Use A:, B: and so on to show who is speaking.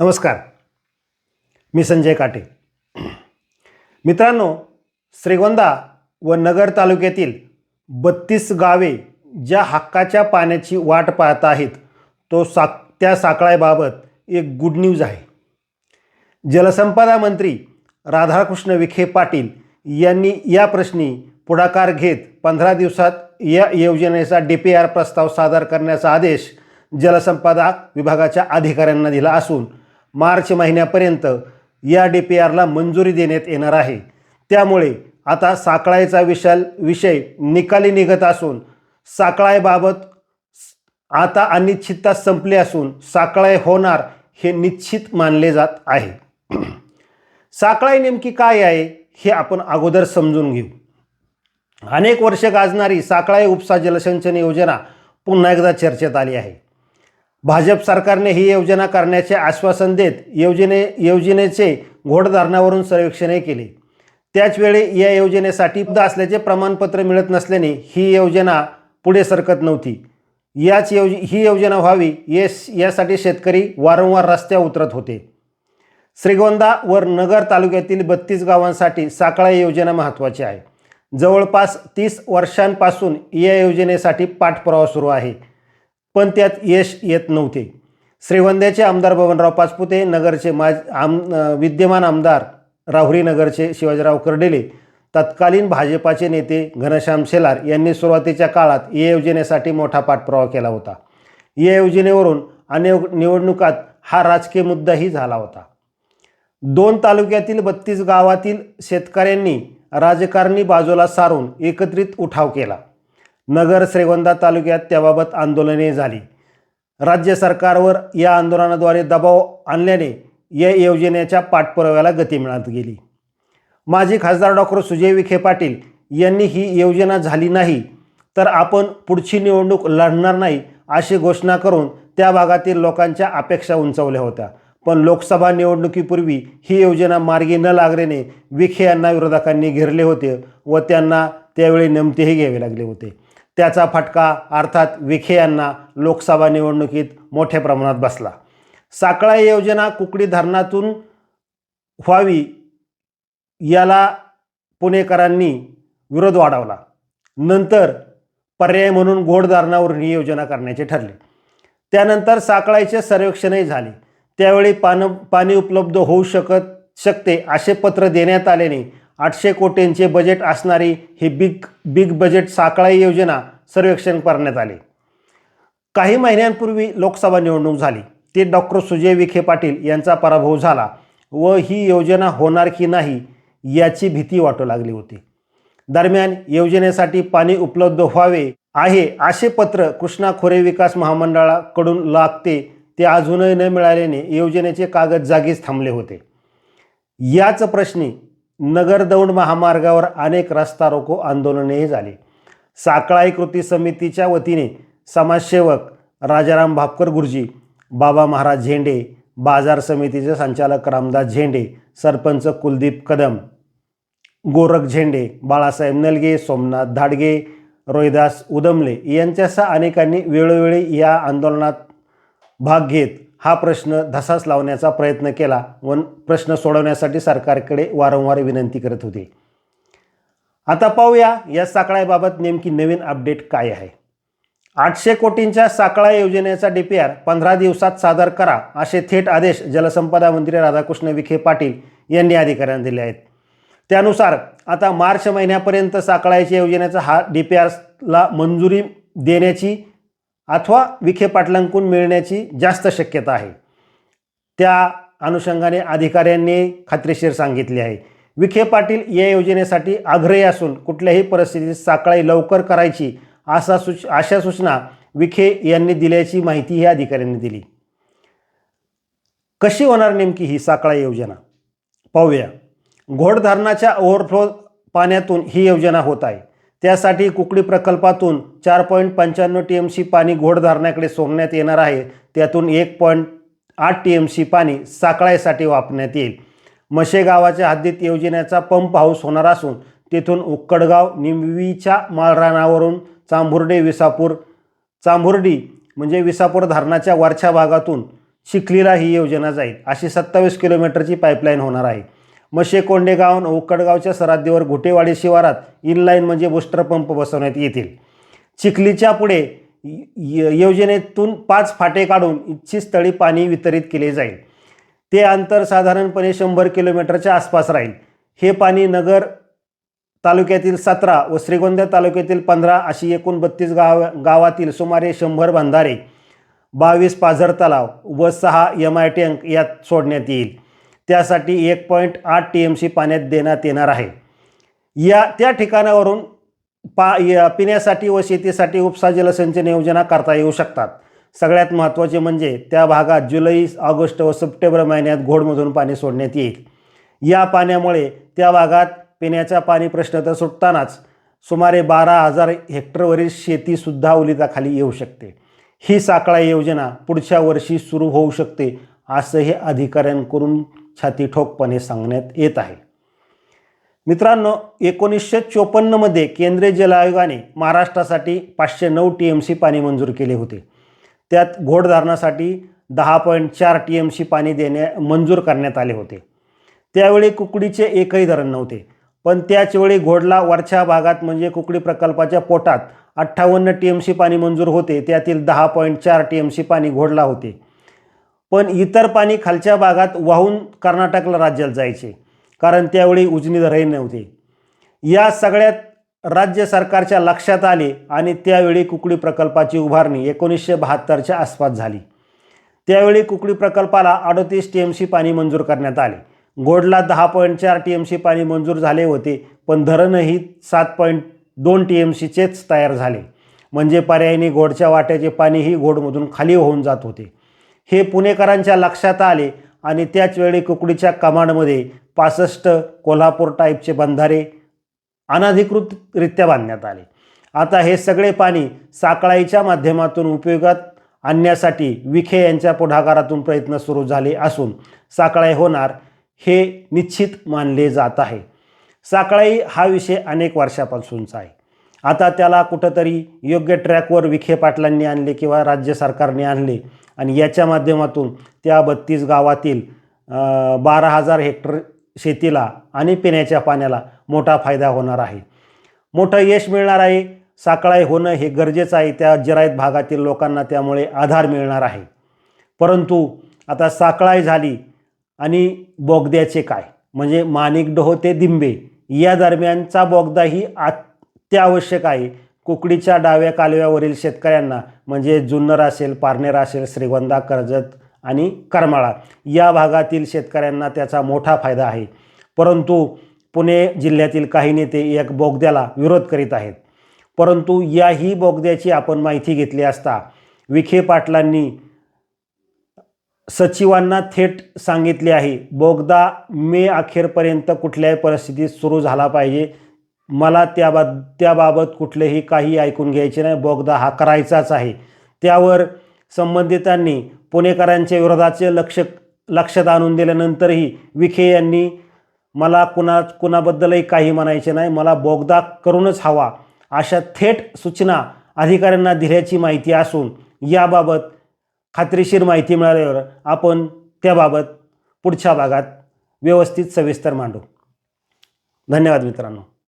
A: नमस्कार. मी संजय काटे. मित्रांनो श्रीगोंदा व नगर तालुक्यातील बत्तीस गावे ज्या हक्काच्या पाण्याची वाट पाहत आहेत तो साक त्या साकळाबाबत एक गुड न्यूज आहे. जलसंपदा मंत्री राधाकृष्ण विखे पाटील यांनी या प्रश्नी पुढाकार घेत पंधरा दिवसात या योजनेचा डी पी आर प्रस्ताव सादर करण्याचा आदेश जलसंपदा विभागाच्या अधिकाऱ्यांना दिला असून मार्च महिन्यापर्यंत या डी पी आरला मंजुरी देण्यात येणार आहे. त्यामुळे आता साकळाईचा विशाल विषय निकाली निघत असून साकळाईबाबत आता अनिश्चितता संपली असून साकळाय होणार हे निश्चित मानले जात आहे. साकळाई नेमकी काय आहे हे आपण अगोदर समजून घेऊ. अनेक वर्ष गाजणारी साकळाई उपसा जलसिंचन योजना पुन्हा एकदा चर्चेत आली आहे. भाजप सरकारने ही योजना करण्याचे आश्वासन देत योजने योजनेचे घोडधारणावरून सर्वेक्षणही केले. त्याचवेळी या योजनेसाठी उपलब्ध असल्याचे प्रमाणपत्र मिळत नसल्याने ही योजना पुढे सरकत नव्हती. याच योज ही योजना व्हावी येस यासाठी शेतकरी वारंवार रस्त्यावर उतरत होते. श्रीगोंदा व नगर तालुक्यातील बत्तीस गावांसाठी साकळा योजना महत्त्वाची आहे. जवळपास तीस वर्षांपासून या योजनेसाठी पाठपुरावा सुरू आहे. पण त्यात यश येत नव्हते. श्रीवंद्याचे आमदार बबनराव पाचपुते नगरचे माज आम विद्यमान आमदार राहुरी नगरचे शिवाजीराव कर्डेले तत्कालीन भाजपाचे नेते घनश्याम शेलार यांनी सुरुवातीच्या काळात या योजनेसाठी मोठा पाठपुरावा केला होता. या योजनेवरून अनेक निवडणुकात हा राजकीय मुद्दाही झाला होता. दोन तालुक्यातील बत्तीस गावातील शेतकऱ्यांनी राजकारणी बाजूला सारून एकत्रित उठाव केला. नगर श्रीगोंदा तालुक्यात त्याबाबत आंदोलने झाली. राज्य सरकारवर या आंदोलनाद्वारे दबाव आणल्याने या योजनेच्या पाठपुराव्याला गती मिळत गेली. माजी खासदार डॉक्टर सुजय विखे पाटील यांनी ही योजना झाली नाही तर आपण पुढची निवडणूक लढणार नाही अशी घोषणा करून त्या भागातील लोकांच्या अपेक्षा उंचावल्या होत्या. पण लोकसभा निवडणुकीपूर्वी ही योजना मार्गी न लागल्याने विखे यांना विरोधकांनी घेरले होते व त्यांना त्यावेळी नेमतेही घ्यावे लागले होते. त्याचा फटका अर्थात विखे यांना लोकसभा निवडणुकीत मोठ्या प्रमाणात बसला. साकळा योजना कुकडी धरणातून व्हावी याला पुणेकरांनी विरोध वाढवला. नंतर पर्याय म्हणून घोड धरणावरून ही योजना करण्याचे ठरले. त्यानंतर साकळाचे सर्वेक्षणही झाले. त्यावेळी पान पाणी उपलब्ध होऊ शकत शकते असे पत्र देण्यात आल्याने आठशे कोटींचे बजेट असणारी ही बिग बिग बजेट साकळाई योजना सर्वेक्षण करण्यात आले. काही महिन्यांपूर्वी लोकसभा निवडणूक झाली. ते डॉक्टर सुजय विखे पाटील यांचा पराभव झाला व ही योजना होणार की नाही याची भीती वाटू लागली होती. दरम्यान योजनेसाठी पाणी उपलब्ध व्हावे आहे असे पत्र कृष्णा खोरे विकास महामंडळाकडून लागते ते अजूनही न मिळाल्याने योजनेचे कागद जागीच थांबले होते. याच प्रश्नी नगर दौंड महामार्गावर अनेक रस्ता रोको आंदोलनेही झाली. साकळाई कृती समितीच्या वतीने समाजसेवक राजाराम भापकर गुरुजी बाबा महाराज झेंडे बाजार समितीचे संचालक रामदास झेंडे सरपंच कुलदीप कदम गोरख झेंडे बाळासाहेब नलगे सोमनाथ धाडगे रोहिदास उदमले यांच्यासह अनेकांनी वेळोवेळी या आंदोलनात भाग घेत हा प्रश्न धसास लावण्याचा प्रयत्न केला व प्रश्न सोडवण्यासाठी सरकारकडे वारंवार विनंती करत होते. आता पाहूया या साकळ्याबाबत नेमकी नवीन अपडेट काय आहे. आठशे कोटींच्या साकळा योजनेचा डी पी आर पंधरा दिवसात सादर करा असे थेट आदेश जलसंपदा मंत्री राधाकृष्ण विखे पाटील यांनी अधिकाऱ्यांना दिले आहेत. त्यानुसार आता मार्च महिन्यापर्यंत साकळायच्या योजनेचा हा डी पी आरला मंजुरी देण्याची अथवा विखे पाटलांकून मिळण्याची जास्त शक्यता आहे. त्या अनुषंगाने अधिकाऱ्यांनी खात्रीशीर सांगितले आहे. विखे पाटील या योजनेसाठी आग्रही असून कुठल्याही परिस्थितीत साखळाई लवकर करायची असा सूच अशा सूचना विखे यांनी दिल्याची माहिती ही अधिकाऱ्यांनी दिली. कशी होणार नेमकी ही साकळा योजना? पाहूया. घोडधरणाच्या ओव्हरफ्लो पाण्यातून ही योजना होत आहे. त्यासाठी कुकडी प्रकल्पातून चार पॉईंट पंच्याण्णव टी एम सी पाणी घोडधारणाकडे सोडण्यात येणार आहे. त्यातून एक पॉईंट आठ टी एम सी पाणी साकळाईसाठी वापरण्यात येईल. मशे गावाच्या हद्दीत योजनेचा पंप हाऊस होणार असून तेथून उक्कडगाव निमवीच्या माळरानावरून चांभुर्डे विसापूर चांभुर्डी म्हणजे विसापूर धरणाच्या वरच्या भागातून चिखलीला ही योजना जाईल. अशी सत्तावीस किलोमीटरची पाईपलाईन होणार आहे. मशे कोंडेगाव उक्कडगावच्या सरहद्दीवर घुटेवाडी शिवारात इनलाईन म्हणजे बुस्टर पंप बसवण्यात येतील. चिखलीच्या पुढे य- योजनेतून पाच फाटे काढून इच्छित स्थळी पाणी वितरित केले जाईल. ते अंतर साधारणपणे शंभर किलोमीटरच्या आसपास राहील. हे पाणी नगर तालुक्यातील सतरा व श्रीगोंदा तालुक्यातील पंधरा अशी एकूण बत्तीस गाव गावातील सुमारे शंभर बंधारे बावीस पाझर तलाव व सहा एम आय टँक यात सोडण्यात येईल. त्यासाठी एक पॉईंट आठ टी एम सी पाण्यात देण्यात येणार आहे. या त्या ठिकाणावरून पा पिण्यासाठी व शेतीसाठी उपसा जलसिंचन योजना करता येऊ शकतात. सगळ्यात महत्त्वाचे म्हणजे त्या भागात जुलै ऑगस्ट व सप्टेंबर महिन्यात घोडमधून पाणी सोडण्यात येईल. या पाण्यामुळे त्या भागात पिण्याचा पाणी प्रश्न तर सुटतानाच सुमारे बारा हजार हेक्टरवरील शेतीसुद्धा ओलिताखाली येऊ शकते. ही साकळा योजना पुढच्या वर्षी सुरू होऊ शकते असंही अधिकाऱ्यांकडून छाती ठोकपणे सांगण्यात येत आहे. मित्रांनो एकोणीसशे चोपन्नमध्ये केंद्रीय जल आयोगाने महाराष्ट्रासाठी पाचशे नऊ टी एम सी पाणी मंजूर केले होते. त्यात घोडधारणासाठी दहा पॉईंट चार टी एम सी पाणी देण्या मंजूर करण्यात आले होते. त्यावेळी कुकडीचे एकही धरण नव्हते. पण त्याचवेळी घोडला वरच्या भागात म्हणजे कुकडी प्रकल्पाच्या पोटात अठ्ठावन्न टी एम सी पाणी मंजूर होते. त्यातील दहा पॉईंट चार टी एम सी पाणी घोडला होते. पण इतर पाणी खालच्या भागात वाहून कर्नाटकला राज्यात जायचे कारण त्यावेळी उजनी धरही नव्हते. या सगळ्यात राज्य सरकारच्या लक्षात आले आणि त्यावेळी कुकडी प्रकल्पाची उभारणी एकोणीसशे बहात्तरच्या आसपास झाली. त्यावेळी कुकडी प्रकल्पाला अडतीस टी एम सी पाणी मंजूर करण्यात आले. गोडला दहा पॉईंट चार टी एम सी पाणी मंजूर झाले होते पण धरणही सात पॉईंट दोन टी एम सीचेच तयार झाले. म्हणजे पर्यायी गोडच्या वाट्याचे पाणीही घोडमधून खाली होऊन जात होते. हे पुणेकरांच्या लक्षात आले आणि त्याच वेळी कुकडीच्या कमांडमध्ये पासष्ट कोल्हापूर टाईपचे बंधारे अनधिकृतरित्या बांधण्यात आले. आता हे सगळे पाणी साकळाईच्या माध्यमातून उपयोगात आणण्यासाठी विखे यांच्या पुढाकारातून प्रयत्न सुरू झाले असून साकळाई होणार हे निश्चित मानले जात आहे. साकळाई हा विषय अनेक वर्षापासूनचा आहे. आता त्याला कुठंतरी योग्य ट्रॅकवर विखे पाटलांनी आणले किंवा राज्य सरकारने आणले. आणि याच्या माध्यमातून त्या बत्तीस गावातील बारा हजार हेक्टर शेतीला आणि पिण्याच्या पाण्याला मोठा फायदा होणार आहे. मोठं यश मिळणार आहे. साकळाई होणं हे गरजेचं आहे. त्या जरायत भागातील लोकांना त्यामुळे आधार मिळणार आहे. परंतु आता साकळाई झाली आणि बोगद्याचे काय? म्हणजे माणिक डोह ते दिंबे या दरम्यानचा बोगदाही ते आवश्यक आहे. कुकडीच्या डाव्या कालव्यावरील शेतकऱ्यांना म्हणजे जुन्नर असेल पारनेर असेल श्रीगोंदा कर्जत आणि करमाळा या भागातील शेतकऱ्यांना त्याचा मोठा फायदा आहे. परंतु पुणे जिल्ह्यातील काही नेते एक बोगद्याला विरोध करीत आहेत. परंतु याही बोगद्याची आपण माहिती घेतली असता विखे पाटलांनी सचिवांना थेट सांगितले आहे बोगदा मे अखेरपर्यंत कुठल्याही परिस्थितीत सुरू झाला पाहिजे मला त्याबा त्याबाबत कुठलेही काही ऐकून घ्यायचे नाही. बोगदा हा करायचाच आहे. त्यावर संबंधितांनी पुणेकरांच्या विरोधाचे लक्ष लक्षात आणून दिल्यानंतरही विखे यांनी मला कुणा कुणाबद्दलही काही म्हणायचे नाही. मला बोगदा करूनच हवा अशा थेट सूचना अधिकाऱ्यांना दिल्याची माहिती असून याबाबत खात्रीशीर माहिती मिळाल्यावर आपण त्याबाबत पुढच्या भागात व्यवस्थित सविस्तर मांडू. धन्यवाद मित्रांनो.